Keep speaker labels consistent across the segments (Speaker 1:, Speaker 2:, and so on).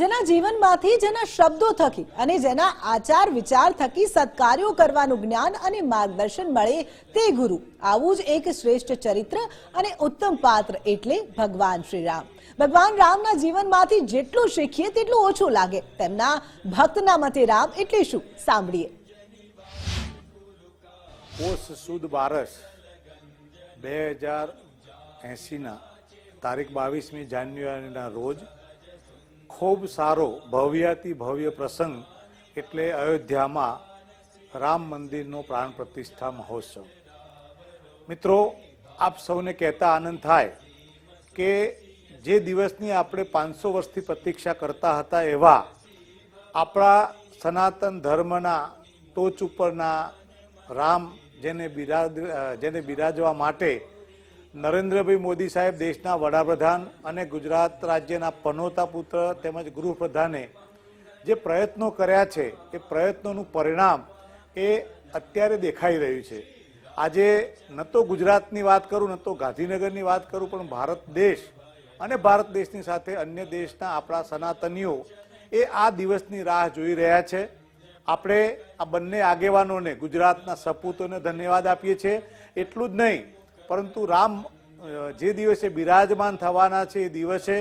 Speaker 1: જેના જીવનમાંથી જેના શબ્દો થકી અને જેના આચાર વિચાર થકી સત્કાર્યો કરવાનું જ્ઞાન અને માર્ગદર્શન મળે તે ગુરુ. આવું જ એક શ્રેષ્ઠ ચરિત્ર અને ઉત્તમ પાત્ર એટલે ભગવાન શ્રી રામ. ભગવાન રામના જીવનમાંથી જેટલું શીખીએ તેટલું ઓછું લાગે. તેમના ભક્તના મતે રામ એટલે શું? સાંભળીએ.
Speaker 2: પોષ સુદ બારસ બે હજાર એંસીના તારીખ બાવીસમી જાન્યુઆરીના રોજ ખૂબ સારો ભવ્યાતિ ભવ્ય પ્રસંગ એટલે અયોધ્યામાં રામ મંદિરનો પ્રાણ પ્રતિષ્ઠા મહોત્સવ. મિત્રો, આપ સૌને કહેતા આનંદ થાય કે જે દિવસની આપણે પાંચસો વર્ષથી પ્રતીક્ષા કરતા હતા એવા આપણા સનાતન ધર્મના ટોચ ઉપરના રામ જેને બિરાજ, જેને બિરાજવા માટે નરેન્દ્રભાઈ મોદી સાહેબ દેશના વડાપ્રધાન અને ગુજરાત રાજ્યના પનોતા પુત્ર તેમજ ગૃહપ્રધાને જે પ્રયત્નો કર્યા છે, એ પ્રયત્નોનું પરિણામ એ અત્યારે દેખાઈ રહ્યું છે. આજે ન તો ગુજરાતની વાત કરું, ન તો ગાંધીનગરની વાત કરું, પણ ભારત દેશ અને ભારત દેશની સાથે અન્ય દેશના આપણા સનાતનીઓ એ આ દિવસની રાહ જોઈ રહ્યા છે. આપણે આ બંને આગેવાનોને ગુજરાતના સપૂતોને ધન્યવાદ આપીએ છીએ. એટલું જ નહીં પરંતુ રામ જે દિવસે બિરાજમાન થવાના છે એ દિવસે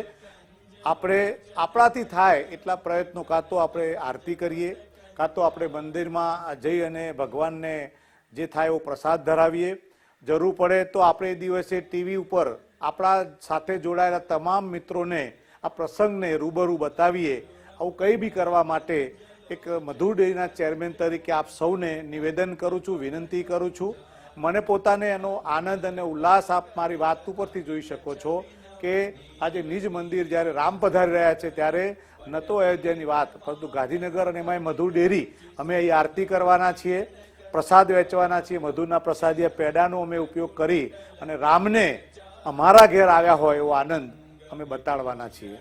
Speaker 2: આપણે આપણાથી થાય એટલા પ્રયત્નો, કાં તો આપણે આરતી કરીએ, કાં તો આપણે મંદિરમાં જઈ અને ભગવાનને જે થાય એવો પ્રસાદ ધરાવીએ. જરૂર પડે તો આપણે એ દિવસે ટીવી ઉપર આપણા સાથે જોડાયેલા તમામ મિત્રોને આ પ્રસંગને રૂબરૂ બતાવીએ. આવું કંઈ બી કરવા માટે એક મધુર ડેરીના ચેરમેન તરીકે આપ સૌને નિવેદન કરું છું, વિનંતી કરું છું. મને પોતાને એનો આનંદ અને ઉલ્લાસ આપ મારી વાત ઉપરથી જોઈ શકો છો કે આજે નિજ મંદિર જ્યારે રામ પધારી રહ્યા છે ત્યારે ન તો અયોધ્યાની વાત, પરંતુ ગાંધીનગર અને એમાંય મધુર ડેરી અમે અહીં આરતી કરવાના છીએ, પ્રસાદ વેચવાના છીએ, મધુરના પ્રસાદીય પેડાનો અમે ઉપયોગ કરી અને રામને અમારા ઘેર આવ્યા હોય એવો આનંદ અમે બતાડવાના છીએ.